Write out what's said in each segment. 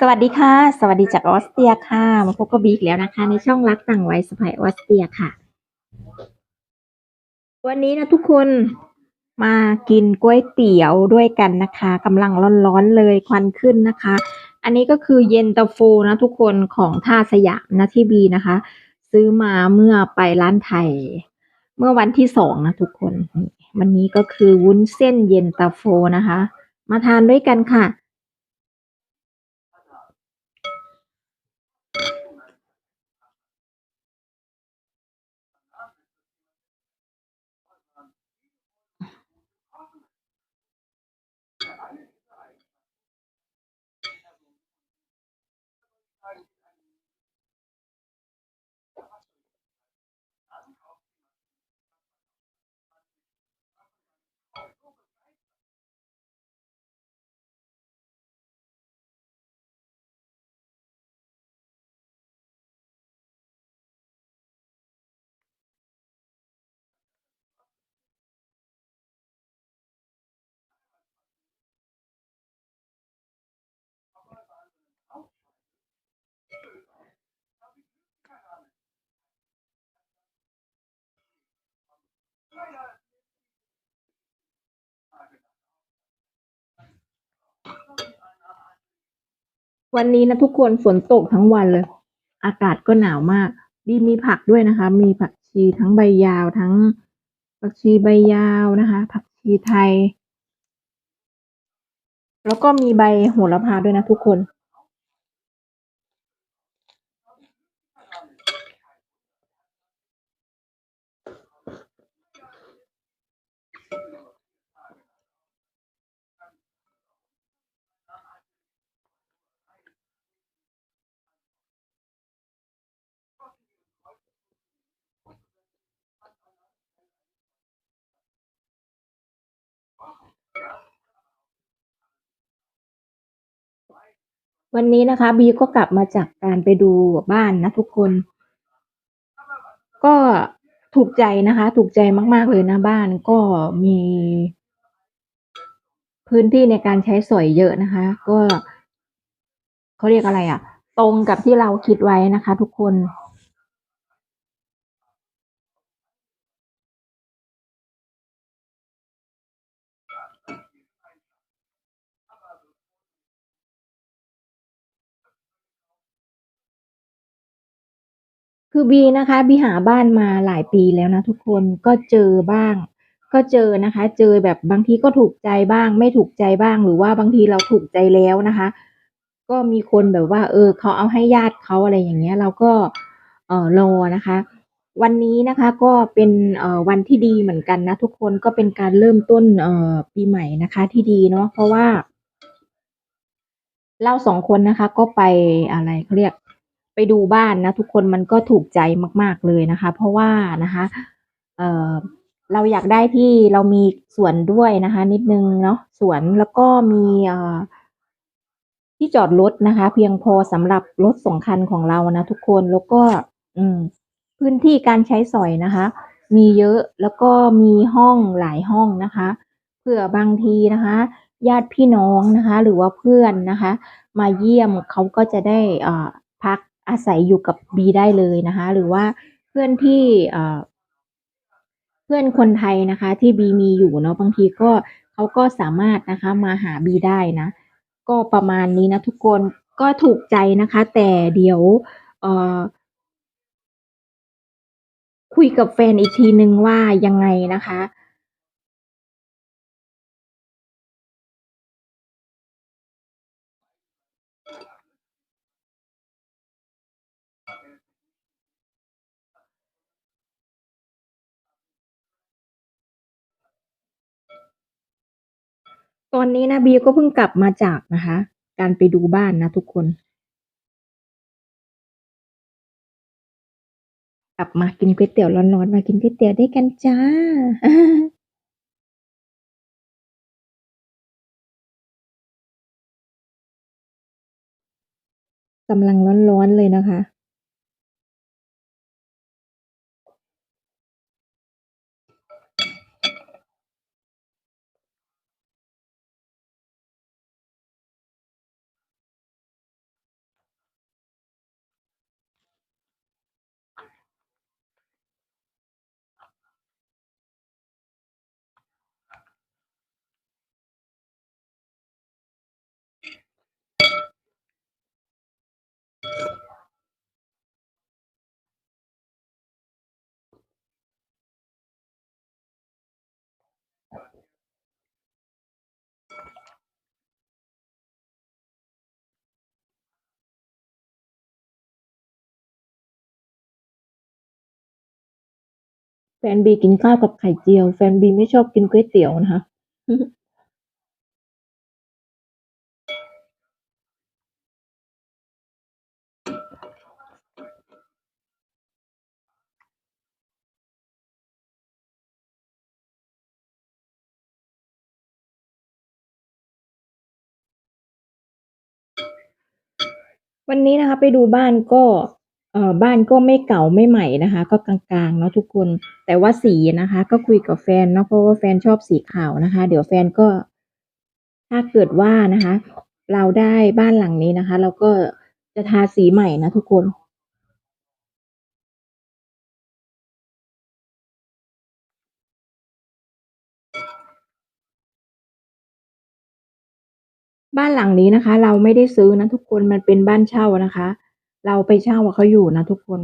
สวัสดีค่ะ สวัสดีจากออสเตรียค่ะ มาพบกับบีกแล้วนะคะ ในช่องรักต่างวัยสไปออสเตรียค่ะ วันนี้นะทุกคนมากินก๋วยเตี๋ยวด้วยกันนะคะกำลังร้อนๆเลยควันขึ้นนะคะ อันนี้ก็คือเย็นตาโฟนะทุกคนของท่าสยามนะที่บีนะคะ ซื้อมาเมื่อไปร้านไทย เมื่อวันที่สองนะทุกคนวันนี้ก็คือวุ้นเส้นเย็นตาโฟนะคะ มาทานด้วยกันค่ะ วันนี้นะทุกคนฝนตกทั้งวันเลย อากาศก็หนาวมาก ดีมีผักด้วยนะคะ มีผักชีทั้งใบยาวทั้งผักชีใบยาวนะคะ ผักชีไทย แล้วก็มีใบโหระพาด้วยนะทุกคน วันนี้นะคะบีก็กลับมาจากการไปดูบ้านนะทุกคน ก็ถูกใจนะคะ ถูกใจมาก ๆ เลยนะบ้านก็มี พื้นที่ในการใช้สอยเยอะนะคะ ก็เขาเรียกอะไรอะ่ะ ตรงกับที่เราคิดไว้นะคะ ทุกคน คือบีนะคะบีหาบ้านมาหลายปีแล้วนะทุกคนก็เจอบ้าง ก็เจอนะคะ เจอแบบบางทีก็ถูกใจบ้าง ไม่ถูกใจบ้างหรือว่าบางทีเราถูกใจแล้วนะคะ ก็มีคนแบบว่า เออเขาเอาให้ญาติเขาอะไรอย่างเงี้ย เราก็เออรอนะคะ วันนี้นะคะก็เป็นเอ่อวันที่ดีเหมือนกันนะทุกคนก็เป็นการเริ่มต้นเอ่อปีใหม่นะคะ ที่ดีเนาะเพราะว่าเราสองคนนะคะ ก็ไปอะไรเขาเรียก ไปดูบ้านนะทุกคนมันก็ถูกใจมาก ๆเลยนะคะ เพราะว่านะคะเออเราอยากได้ที่เรามีสวนด้วยนะคะ นิดนึงเนาะสวนแล้วก็มีที่จอดรถนะคะ เพียงพอสำหรับรถสองคันของเรานะทุกคนแล้วก็พื้นที่การใช้สอยนะคะ มีเยอะแล้วก็มีห้องหลายห้องนะคะเผื่อบางทีนะคะ ญาติพี่น้องนะคะ หรือว่าเพื่อนนะคะ มาเยี่ยมเขาก็จะได้เอาศัยอยู่กับบีได้เลยนะคะ หรือว่าเพื่อนที่เพื่อนคนไทยนะคะ ที่บีมีอยู่เนาะบางทีก็เขาก็สามารถนะคะมาหาบีได้นะ ก็ประมาณนี้นะทุกคนก็ถูกใจนะคะ แต่เดี๋ยวคุยกับแฟนอีกทีนึงว่ายังไงนะคะ ตอนนี้นะบีก็เพิ่งกลับมาจากนะคะ การไปดูบ้านนะทุกคน กลับมากินก๋วยเตี๋ยวร้อนๆมากินก๋วยเตี๋ยวด้วยกันจ้ากำลังร้อนๆเลยนะคะ แฟนบีกินข้าวกับไข่เจียว แฟนบีไม่ชอบกินก๋วยเตี๋ยวนะคะวันนี้นะคะไปดูบ้านก็ เอ่อบ้านก็ไม่เก่าไม่ใหม่นะคะ ก็กลางๆเนาะทุกคน แต่ว่าสีนะคะ ก็คุยกับแฟนเนาะเพราะว่าแฟนชอบสีขาวนะคะ เดี๋ยวแฟนก็ ถ้าเกิดว่านะคะ เราได้บ้านหลังนี้นะคะ เราก็จะทาสีใหม่นะทุกคนบ้านหลังนี้นะคะ เราไม่ได้ซื้อนะทุกคนมันเป็นบ้านเช่านะคะ เราไปเช่าเขาอยู่นะทุกคน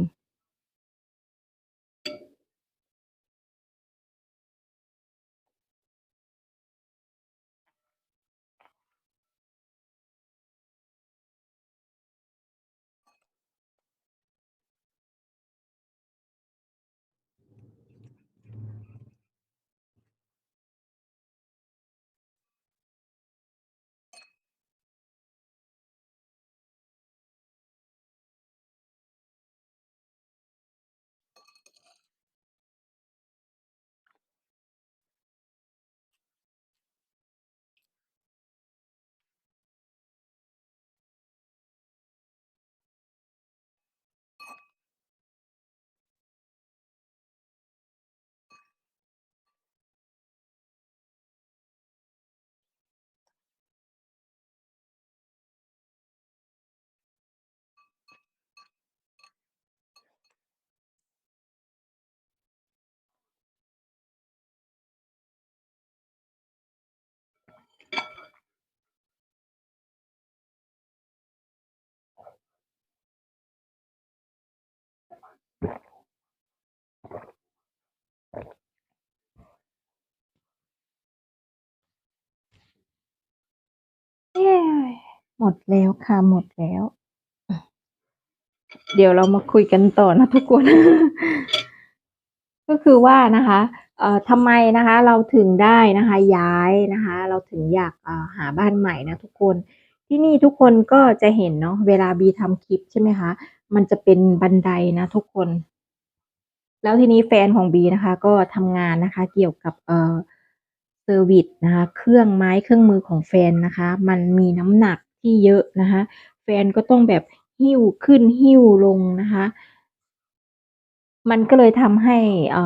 หมดแล้วค่ะหมดแล้ว เดี๋ยวเรามาคุยกันต่อนะทุกคน ก็คือว่านะคะเอ่อทำไมนะคะ เราถึงได้นะคะ ย้ายนะคะ เราถึงอยากาหาบ้านใหม่นะทุกคนที่นี่ทุกคนก็จะเห็นเนาะเวลาบีทำคลิปใช่ไหมคะ มันจะเป็นบันไดนะทุกคน แล้วทีนี้แฟนของบีนะคะ ก็ทำงานนะคะ เกี่ยวกับเอ่อ เซอร์วิซนะคะ เครื่องไม้เครื่องมือของแฟนนะคะ มันมีน้ำหนักที่เยอะนะคะ แฟนก็ต้องแบบหิ้วขึ้นหิ้วลงนะคะ มันก็เลยทำให้อ่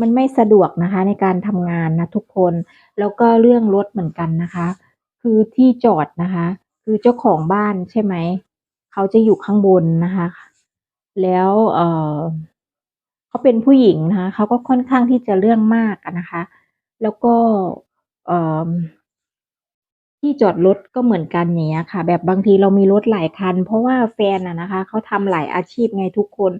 มันไม่สะดวกนะคะในการทำงานนะทุกคน แล้วก็เรื่องรถเหมือนกันนะคะ คือที่จอดนะคะ คือเจ้าของบ้านใช่ไหม เขาจะอยู่ข้างบนนะคะ แล้วเออเขาเป็นผู้หญิงนะคะ เขาก็ค่อนข้างที่จะเรื่องมากนะคะ แล้วก็ที่จอดรถก็เหมือนกันอย่างเงี้ยค่ะ แบบบางทีเรามีรถหลายคัน เพราะว่าแฟนอะนะคะเขาทำหลายอาชีพไงทุกคน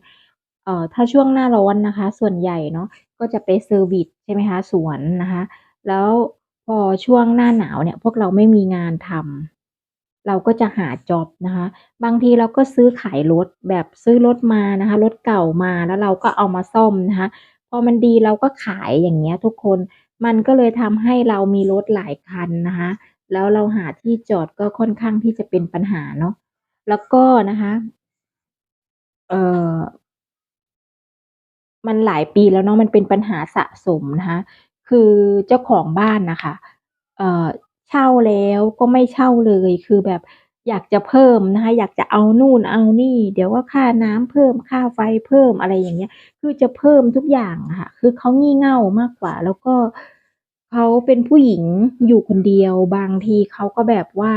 เอ่อถ้าช่วงหน้าร้อนนะคะ ส่วนใหญ่เนาะก็จะไปเซอร์วิซใช่ไหมคะสวนนะคะ แล้วพอช่วงหน้าหนาวเนี่ย พวกเราไม่มีงานทำเราก็จะหาจ็อบนะคะ บางทีเราก็ซื้อขายรถแบบซื้อรถมานะคะรถเก่ามาแล้วเราก็เอามาซ่อมนะคะ พอมันดีเราก็ขายอย่างเงี้ยทุกคน มันก็เลยทำให้เรามีรถหลายคันนะคะแล้วเราหาที่จอดก็ค่อนข้างที่จะเป็นปัญหาเนาะแล้วก็นะคะเอ่อมันหลายปีแล้วเนาะมันเป็นปัญหาสะสมนะคะคือเจ้าของบ้านนะคะเอ่อเช่าแล้วก็ไม่เช่าเลยคือแบบ อยากจะเพิ่มนะคะ อยากจะเอานู่นเอานี่ เดี๋ยวว่าค่าน้ำเพิ่มค่าไฟเพิ่มอะไรอย่างเงี้ย คือจะเพิ่มทุกอย่างค่ะ คือเขางี่เง่ามากกว่า แล้วก็เขาเป็นผู้หญิงอยู่คนเดียว บางทีเขาก็แบบว่า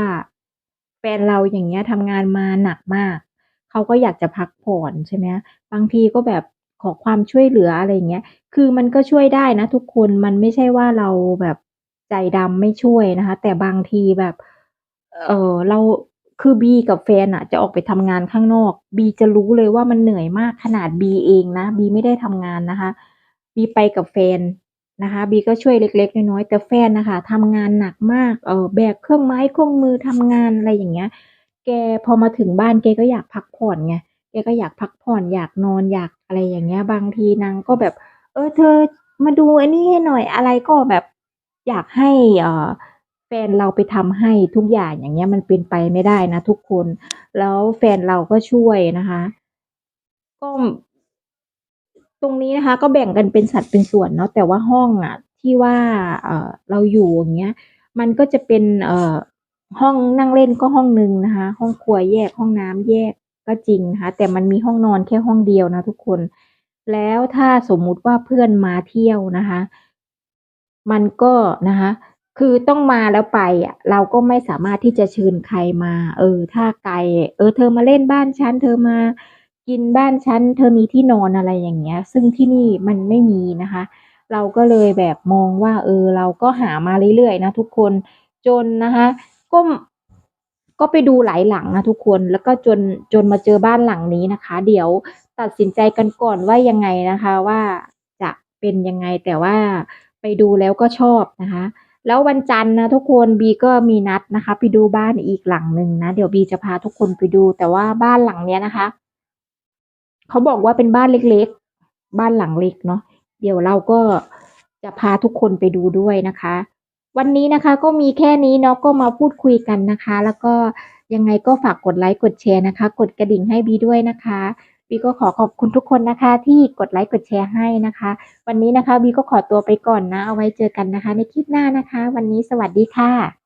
แฟนเราอย่างเงี้ยทำงานมาหนักมากเขาก็อยากจะพักผ่อนใช่ไหมบางทีก็แบบขอความช่วยเหลืออะไรเงี้ย คือมันก็ช่วยได้นะทุกคน มันไม่ใช่ว่าเราแบบใจดำไม่ช่วยนะคะ แต่บางทีแบบ เออเรา คือบีกับแฟนน่ะจะออกไปทำงานข้างนอกบีจะรู้เลยว่ามันเหนื่อยมากขนาดบีเองนะบีไม่ได้ทำงานนะคะบีไปกับแฟนนะคะบีก็ช่วยเล็ก ๆ น้อยๆแต่แฟนนะคะทำงานหนักมากเออแบกเครื่องไม้เครื่องมือทำงานอะไรอย่างเงี้ย แกพอมาถึงบ้านแกก็อยากพักผ่อนไงแกก็อยากพักผ่อนอยากนอนอยากอะไรอย่างเงี้ย บางทีนางก็แบบ เออเธอมาดูอันนี้ให้หน่อยอะไรก็แบบอยากให้อ่อ แฟนเราไปทำให้ทุกอย่างอย่างเงี้ยมันเป็นไปไม่ได้นะทุกคน แล้วแฟนเราก็ช่วยนะคะ ก็ตรงนี้นะคะ ก็แบ่งกันเป็นสัดเป็นส่วนเนาะแต่ว่าห้องอะที่ว่าเอ่อเราอยู่อย่างเงี้ย มันก็จะเป็นเอ่อห้องนั่งเล่นก็ห้องหนึ่งนะคะ ห้องครัวแยกห้องน้ำแยกก็จริงนะคะแต่มันมีห้องนอนแค่ห้องเดียวนะทุกคน แล้วถ้าสมมุติว่าเพื่อนมาเที่ยวนะคะ มันก็นะคะ คือต้องมาแล้วไปอะเราก็ไม่สามารถที่จะเชิญใครมา เออ ถ้าไกลเออ เธอมาเล่นบ้านฉันเธอมากินบ้านฉันเธอมีที่นอนอะไรอย่างเงี้ย ซึ่งที่นี่มันไม่มีนะคะ เราก็เลยแบบมองว่า เออ เราก็หามาเรื่อยๆนะทุกคนจนนะคะก็ก็ไปดูหลายหลังนะทุกคนแล้วก็จนจนมาเจอบ้านหลังนี้นะคะ เดี๋ยวตัดสินใจกันก่อนว่ายังไงนะคะ ว่าจะเป็นยังไงแต่ว่าไปดูแล้วก็ชอบนะคะ แล้ววันจันทร์นะทุกคนบีก็มีนัดนะคะ ไปดูบ้านอีกหลังหนึ่งนะเดี๋ยวบีจะพาทุกคนไปดู แต่ว่าบ้านหลังเนี้ยนะคะเขาบอกว่าเป็นบ้านเล็กๆ บ้านหลังเล็กเนาะเดี๋ยวเราก็จะพาทุกคนไปดูด้วยนะคะ วันนี้นะคะก็มีแค่นี้เนาะก็มาพูดคุยกันนะคะ แล้วก็ยังไงก็ฝากกดไลค์กดแชร์นะคะ กดกระดิ่งให้บีด้วยนะคะ บีก็ขอขอบคุณทุกคนนะคะที่กดไลค์กดแชร์ให้นะคะ วันนี้นะคะบีก็ขอตัวไปก่อนนะ เอาไว้เจอกันนะคะ ในคลิปหน้านะคะ วันนี้สวัสดีค่ะ